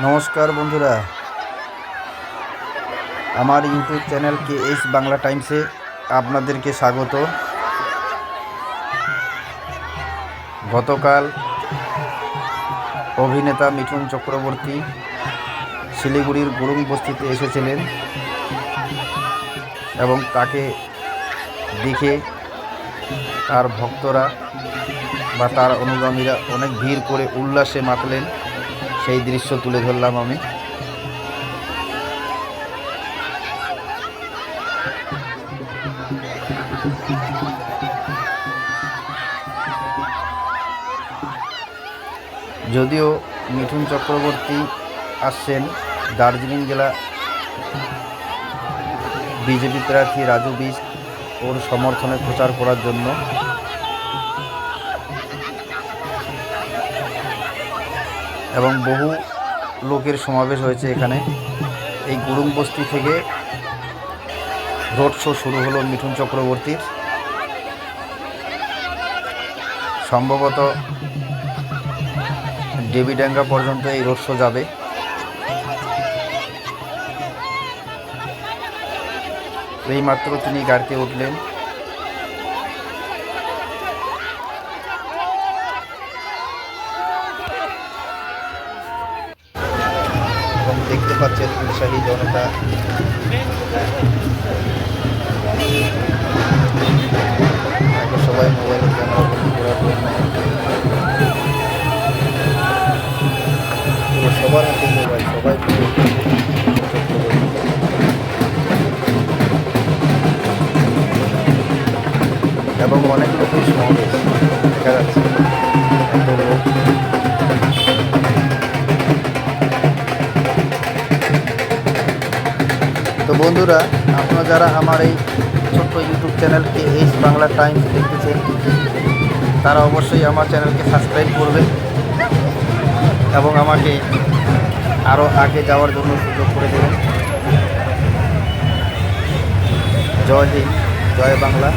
নমস্কার বন্ধুরা। আমার YouTube channel K H Bangla টাইমসে আপনাদেরকে স্বাগত। গতকাল অভিনেতা মিঠুন চক্রবর্তী শিলিগুড়ির গুরুং বস্তিতে এসেছিলেন এবং তাকে দেখে তার ভক্তরা বা তার অনুগামীরা অনেক ভিড় করে উল্লাসে মাতলেন। সেই দৃশ্য তুলে ধরলাম আমি। যদিও মিঠুন চক্রবর্তী আসছেন, দার্জিলিং জেলা বিজেপি প্রার্থী রাজু বিজ ওর সমর্থনে প্রচার করার জন্য। এবং বহু লোকের সমাবেশ হয়েছে এখানে। এই গুরুং বস্তি থেকে রোড শো শুরু হলো মিঠুন চক্রবর্তীর। সম্ভবত দেবীডাঙ্গা পর্যন্ত এই রোড শো যাবে। এইমাত্র তিনি গাড়িতে উঠলেন। এবং দেখতে পাচ্ছেন উৎসাহী জনতা। সবাই মোবাইল ক্যামেরা সবার হাতে মোবাইল, সবাই এবং অনেক লোকের সমাবেশ। দেখা যাচ্ছে। তো বন্ধুরা, আপনারা যারা আমার এই ছোট্ট ইউটিউব চ্যানেলকে এইচ বাংলা টাইমস দেখতেছেন, তারা অবশ্যই আমার চ্যানেলকে সাবস্ক্রাইব করবেন এবং আমাকে আরও আগে যাওয়ার জন্য সুযোগ করে দেবেন। জয় হিন্দ, জয় বাংলা।